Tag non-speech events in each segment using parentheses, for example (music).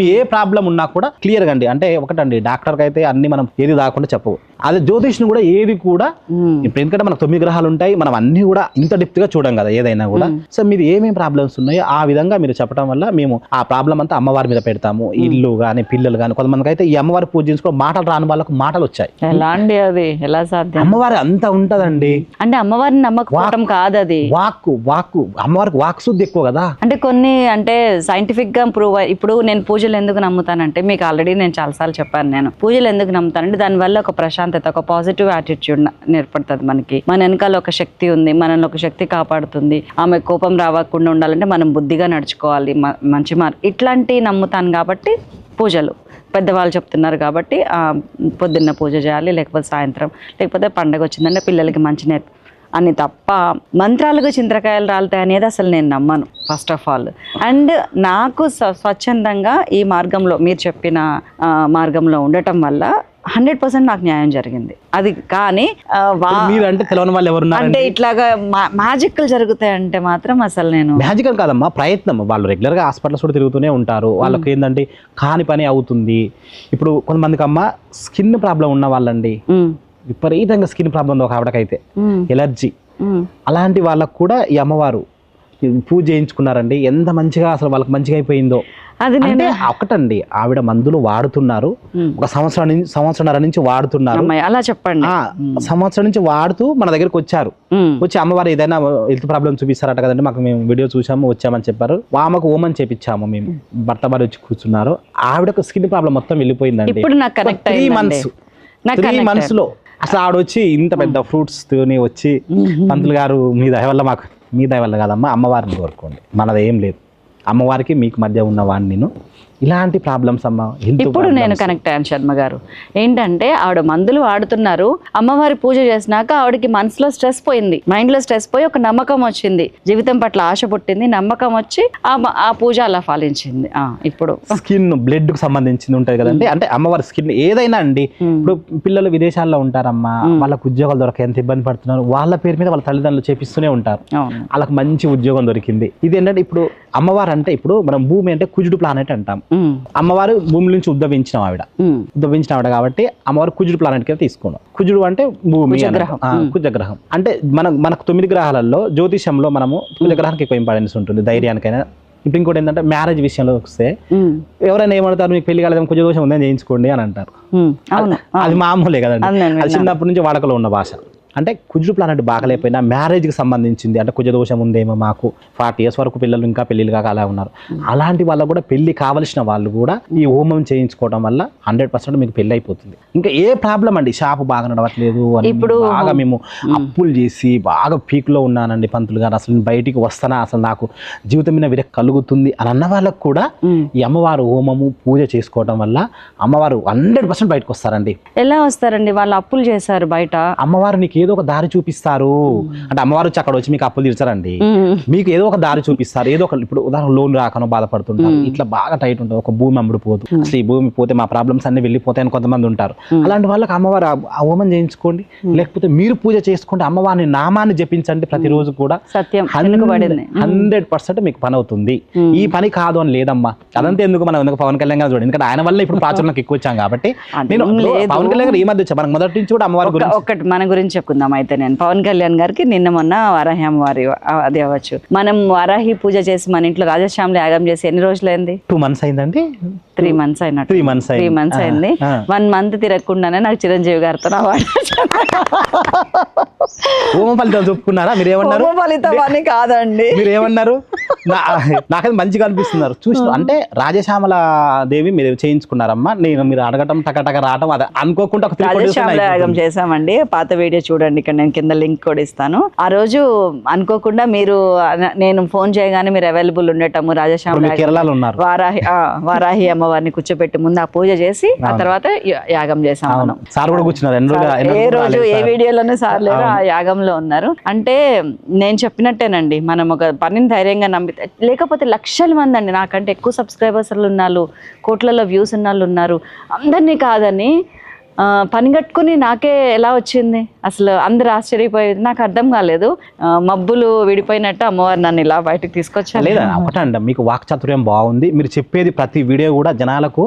ఏ problem ఉన్నా కూడా క్లియర్గా అండి. అంటే ఒకటండి డాక్టర్కి అయితే అన్ని మనం ఏది దాకుండా చెప్పవు. అదే జ్యోతిష్ని కూడా ఏది కూడా. ఇప్పుడు ఎందుకంటే మనకు తొమ్మిది గ్రహాలు ఉంటాయి మనం అన్ని కూడా ఇంత డెప్త్గా చూడం కదా ఏదైనా కూడా. సో మీది ఏమేమి ప్రాబ్లమ్స్ ఉన్నాయో ఆ విధంగా మీరు చెప్పడం వల్ల మేము ఆ ప్రాబ్లం అంతా అమ్మవారి మీద పెడతాము. ఇల్లు కానీ పిల్లలు కానీ కొంతమందికి అయితే ఈ అమ్మవారి పూజ చేసుకో మాటలు రాని వాళ్ళకు మాటలు వచ్చాయి. ఎలా అండి అది? ఎలా సాధ్యం? అమ్మవారి అంత ఉంటదండి. అంటే అమ్మవారిని నమ్మకపోవటం కాదు అది. వాక్కు వాక్కు అమ్మవారికి వాక్ శుద్ధి ఎక్కువ కదా. అంటే కొన్ని అంటే సైంటిఫిక్గా ప్రూవ్ ఇప్పుడు నేను పూజలు ఎందుకు నమ్ముతానంటే మీకు ఆల్రెడీ నేను చాలాసార్లు చెప్పాను నేను. పూజలు ఎందుకు నమ్ముతానంటే దానివల్ల ఒక ప్రశాంతత ఒక పాజిటివ్ యాటిట్యూడ్ నేర్పడుతుంది మనకి. మన వెనకాల ఒక శక్తి ఉంది మనల్ని ఒక శక్తి కాపాడుతుంది. ఆమె కోపం రావకుండా ఉండాలంటే మనం బుద్ధిగా నడుచుకోవాలి మంచి మార్ ఇట్లాంటి నమ్ముతాను కాబట్టి పూజలు. పెద్దవాళ్ళు చెప్తున్నారు కాబట్టి పొద్దున్న పూజ చేయాలి లేకపోతే సాయంత్రం లేకపోతే పండగ వచ్చిందంటే పిల్లలకి మంచి నేర్ప అని తప్ప మంత్రాలుగా చింతకాయలు రాలుతాయి అనేది అసలు నేను నమ్మను ఫస్ట్ ఆఫ్ ఆల్ అండ్ నాకు స్వచ్ఛందంగా ఈ మార్గంలో మీరు చెప్పిన మార్గంలో ఉండటం వల్ల హండ్రెడ్ పర్సెంట్ నాకు న్యాయం జరిగింది. అది కానీ అంటే తెలియని వాళ్ళు ఎవరున్నారు అంటే ఇట్లాగా మ్యాజిక్లు జరుగుతాయంటే మాత్రం అసలు నేను మ్యాజికల్ కాదమ్మా ప్రయత్నం వాళ్ళు రెగ్యులర్గా హాస్పిటల్స్ కూడా తిరుగుతూనే ఉంటారు. వాళ్ళకి ఏంటంటే కాని పని అవుతుంది. ఇప్పుడు కొంతమందికి అమ్మ స్కిన్ ప్రాబ్లం ఉన్న వాళ్ళండి. విపరీతంగా స్కిన్ ప్రాబ్లం ఉంది ఒక ఆవిడకైతే. ఎలర్జీ. అలాంటి వాళ్ళకు కూడా ఈ అమ్మవారు పూజ చేయించుకున్నారండి. ఎంత మంచిగా అసలు వాళ్ళకి మంచిగా అయిపోయిందో. అది అంటే ఒకటండి ఆవిడ మందులు వాడుతున్నారు. ఒక సంవత్సరం నుంచి సంవత్సరంన్నర నుంచి వాడుతున్నారు. అలా చెప్పండి. సంవత్సరం నుంచి వాడుతూ మన దగ్గరికి వచ్చారు. వచ్చి అమ్మవారు ఏదైనా హెల్త్ ప్రాబ్లం చూపిస్తారట కదండి మాకు మేము వీడియో చూసాము వచ్చామని చెప్పారు. ఆమెకు ఓమని చేపించాము మేము. భర్త వారు వచ్చి కూర్చున్నారు. ఆవిడకు స్కిన్ ప్రాబ్లం మొత్తం వెళ్ళిపోయిందండి. ఇప్పుడు నాకు కనెక్ట్ త్రీ మంత్స్ త్రీ మంత్స్లో అసలు ఆవిడ వచ్చి ఇంత పెద్ద ఫ్రూట్స్ తోని వచ్చి పంతులు గారు మీ దయ వల్ల మాకు మీ దయ వల్ల కాదమ్మా అమ్మవారిని కోరుకోండి. మనది ఏం లేదు. అమ్మవారికి మీకు మధ్య ఉన్నవాడిని నేను. ఇలాంటి ప్రాబ్లమ్స్ అమ్మ ఇప్పుడు నేను. కనెక్ట్ అయ్యాను శర్మ గారు. ఏంటంటే ఆవిడ మందులు వాడుతున్నారు. అమ్మవారి పూజ చేసినాక ఆవిడకి మనసులో స్ట్రెస్ పోయింది. మైండ్లో స్ట్రెస్ పోయి ఒక నమ్మకం వచ్చింది. జీవితం పట్ల ఆశ పుట్టింది. నమ్మకం వచ్చి ఆ పూజ అలా ఫలించింది. ఆ, ఇప్పుడు. స్కిన్ బ్లడ్కు సంబంధించింది ఉంటది కదండి. అంటే అమ్మవారి స్కిన్ ఏదైనా అండి. ఇప్పుడు పిల్లలు విదేశాల్లో ఉంటారమ్మా. వాళ్ళకు ఉద్యోగాలు దొరక ఎంత ఇబ్బంది పడుతున్నారు. వాళ్ళ పేరు మీద వాళ్ళ తల్లిదండ్రులు చేపిస్తూనే ఉంటారు. వాళ్ళకి మంచి ఉద్యోగం దొరికింది. ఇది ఏంటంటే ఇప్పుడు అమ్మవారు అంటే ఇప్పుడు మనం భూమి అంటే కుజుడు ప్లానెట్ అంటాం. అమ్మవారు భూమి నుంచి ఉద్భవించిన ఆవిడ. ఉద్భవించిన ఆవిడ కాబట్టి అమ్మవారు కుజుడు ప్లానెట్ కింద తీసుకున్నాం. కుజుడు అంటే భూమి కుజగ్రహం. అంటే మన మనకు తొమ్మిది గ్రహాలలో జ్యోతిషంలో మనము కుజగ్రహానికి ఎక్కువ ఇంపార్టెన్స్ ఉంటుంది ధైర్యానికైనా. ఇప్పుడు ఇంకోటి ఏంటంటే మ్యారేజ్ విషయంలో వస్తే ఎవరైనా ఏమంటారు మీకు పెళ్ళి కాలేదని కుజ దోషం ఉందని చేయించుకోండి అని అంటారు. అది మామూలే కదండి. అది చిన్నప్పటి నుంచి వాడకలో ఉన్న భాష. అంటే కుజుడు ప్లానెట్ బాగలేకపోయినా మ్యారేజ్కి సంబంధించింది. అంటే కుజ దోషం ఉందేమో మాకు. ఫార్టీ ఇయర్స్ వరకు పిల్లలు ఇంకా పెళ్ళిళ్ళు కాక అలా ఉన్నారు. అలాంటి వాళ్ళకు కూడా పెళ్ళి కావలసిన వాళ్ళు కూడా ఈ హోమం చేయించుకోవడం వల్ల హండ్రెడ్ పర్సెంట్ మీకు పెళ్ళి అయిపోతుంది. ఇంకా ఏ ప్రాబ్లం అండి? షాప్ బాగా నడవట్లేదు అని ఇప్పుడు- బాగా మేము అప్పులు చేసి బాగా పీక్లో ఉన్నానండి పంతులు గారు. అసలు బయటికి వస్తానా? అసలు నాకు జీవితం మీద విరక్తి కలుగుతుంది అని అన్న వాళ్ళకు కూడా ఉమ్. ఈ అమ్మవారు హోమము పూజ చేసుకోవడం వల్ల అమ్మవారు హండ్రెడ్ పర్సెంట్ బయటకు వస్తారండి. ఎలా వస్తారండి? వాళ్ళు అప్పులు చేశారు బయట. అమ్మవారు నీకు ఏదో ఒక దారి చూపిస్తారు. అంటే అమ్మవారు వచ్చి అక్కడ వచ్చి మీకు అప్పులు తీర్చారండి. మీకు ఏదో ఒక దారి చూపిస్తారు. ఏదో ఒక ఇప్పుడు ఉదాహరణ లోన్ రాకనో బాధపడుతుంటారు. ఇట్లా బాగా టైట్ ఉంటుంది. ఒక భూమి అమ్ముడు పోదు. అసలు ఈ భూమి పోతే మా ప్రాబ్లమ్స్ అన్ని వెళ్ళిపోతాయని కొంతమంది ఉంటారు. అలాంటి వాళ్ళకి అమ్మవారు హోమం చేయించుకోండి. లేకపోతే మీరు పూజ చేసుకోండి అమ్మవారిని నామాన్ని జపించండి ప్రతిరోజు కూడా. సత్యం. హండ్రెడ్ పర్సెంట్ మీకు పని అవుతుంది. ఈ పని కాదు అని లేదమ్మా. అదంతా ఎందుకు మనం ఎందుకు పవన్ కళ్యాణ్ గారు చూడండి. ఎందుకంటే ఆయన వల్ల ఇప్పుడు (laughs) ప్రాచుర్యంలోకి ఎక్కువ వచ్చాం కాబట్టి నేను పవన్ కళ్యాణ్ గారు ఈ మధ్య మనకు మొదటి నుంచి కూడా అమ్మవారి గురించి ఒకటి మన గురించి చెప్పుకుందాం. అయితే నేను. పవన్ కళ్యాణ్ గారికి నిన్న మొన్న వారాహి అమ్మవారి అది అవ్వచ్చు. మనం వారాహి పూజ చేసి మన ఇంట్లో రాజశ్యామలు యాగం చేసి ఎన్ని రోజులైంది? టూ మంత్స్ అయిందండి. త్రీ మంత్స్ అయినట్టు. త్రీ మంత్స్ త్రీ మంత్స్ అయింది. వన్ మంత్ తిరగకుండానే నాకు చిరంజీవి గారితో హోమ (laughs) ఫలితం చెప్పుకున్నారా మీరు ఏమన్నారు ఫలితం అని కాదండి. మీరు ఏమన్నారు నా- నాకైతే మంచిగా అనిపిస్తున్నారు. చూసి అంటే రాజశ్యామల దేవి మీరు చేయించుకున్నారమ్మా. నేను మీరు అడగటం టక టక రావటం అదే అనుకోకుండా ఒక రాజశ్యామల. చేసామండి పాత వీడియో చూడండి ఇక్కడ నేను కింద లింక్ కూడా ఇస్తాను. ఆ రోజు అనుకోకుండా మీరు నేను ఫోన్ చేయగానే మీరు అవైలబుల్ ఉండటము రాజశ్యామల కేరళలో ఉన్నారు. వారాహి వారాహి అమ్మవారిని కూర్చోబెట్టి ముందు ఆ పూజ చేసి ఆ తర్వాత యాగం చేసాం మనం. సార్ కూడా కూర్చున్నారు. ఏ రోజు ఏ. వీడియోలోనూ సార్ లేరు ఆ యాగంలో ఉన్నారు. అంటే నేను చెప్పినట్టేనండి మనం ఒక పనిని ధైర్యంగా నమ్మితే లేకపోతే లక్షల మంది అండి నాకంటే ఎక్కువ సబ్స్క్రైబర్స్ ఉన్నారు కోట్లలో వ్యూస్ ఉన్న ఉన్నారు. అందరినీ కాదని పని కట్టుకుని నాకే ఎలా వచ్చింది? అసలు అందరు ఆశ్చర్యపోయేది నాకు అర్థం కాలేదు. మబ్బులు విడిపోయినట్టు అమ్మవారు నన్ను ఇలా బయటకు తీసుకొచ్చారు. లేదా ఒకటండి మీకు వాక్చాతుర్యం బాగుంది. మీరు చెప్పేది ప్రతి వీడియో కూడా జనాలకు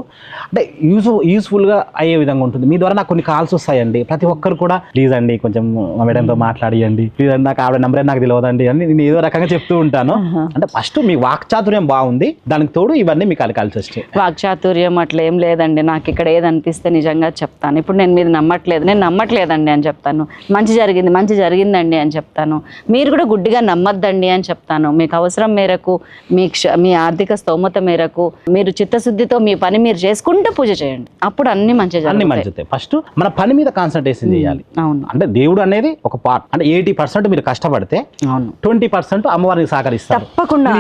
అంటే యూజ్ యూస్ఫుల్గా అయ్యే విధంగా ఉంటుంది. మీ ద్వారా నాకు కొన్ని కాల్స్ వస్తాయండి. ప్రతి ఒక్కరు కూడా ప్లీజ్ అండి కొంచెం మా మేడంతో మాట్లాడియండి. ప్లీజ్ అండి నాకు ఆవిడ నెంబరే నాకు తెలియదండి అని నేను ఏదో రకంగా చెప్తూ ఉంటాను. అంటే ఫస్ట్ మీ వాక్చాతుర్యం బాగుంది. దానికి తోడు ఇవన్నీ మీకు అది కలిసి వచ్చాయి. వాక్చాతుర్యం అట్లా ఏం లేదండి. నాకు ఇక్కడ ఏది అనిపిస్తే నిజంగా చెప్తాను. ఇప్పుడు నేను మీరు నమ్మట్లేదు నేను నమ్మట్లేదండి అని చెప్తాను. మంచి జరిగింది మంచి జరిగిందండి అని చెప్తాను. మీరు కూడా గుడ్డిగా నమ్మద్దండి అని చెప్తాను. మీకు అవసరం మేరకు మీ మీ ఆర్థిక స్తోమత మేరకు మీరు చిత్తశుద్ధితో మీ పని మీరు చేసుకుంటూ పూజ చేయండి. అప్పుడు అన్ని మంచి అన్ని మంచిదే ఫస్ట్ మన పని మీద కాన్సన్ట్రేషన్ చేయాలి. అవును. అంటే దేవుడు అనేది ఒక పార్ట్. అంటే ఎయిటీ పర్సెంట్ మీరు కష్టపడితే అవును. ట్వంటీ పర్సెంట్ అమ్మవారికి సహకరిస్తారు. తప్పకుండా.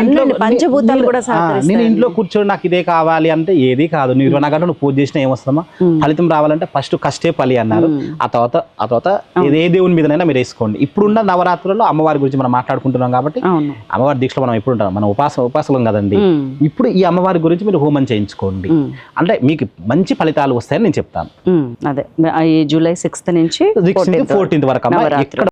పంచభూతాలు కూడా నేను ఇంట్లో కూర్చొని నాకు ఇదే కావాలి అంటే ఏది కాదు. నువ్వు ఇరవై గంటలు పూజ చేసినా ఏమొస్తామా ఫలితం రావాలంటే ఫస్ట్ కష్టే పలి అన్నారు. ఆ తర్వాత ఆ తర్వాత ఏ దేవుని మీదనైనా మీరు వేసుకోండి. ఇప్పుడున్న నవరాత్రుల్లో అమ్మవారి గురించి మనం మాట్లాడుకుంటున్నాం కాబట్టి అమ్మవారి దీక్షలో మనం ఎప్పుడు ఉంటాం. మనం ఉపాస ఉపాసలం కదండి. ఇప్పుడు ఈ అమ్మవారి గురించి మీరు హోమం చేయించుకోండి. అంటే మీకు మంచి ఫలితాలు వస్తాయని నేను చెప్తాను. అదే. ఈ జూలై సిక్స్త్ నుంచి సిక్స్త్ 14th ఫోర్టీన్త్ వరకు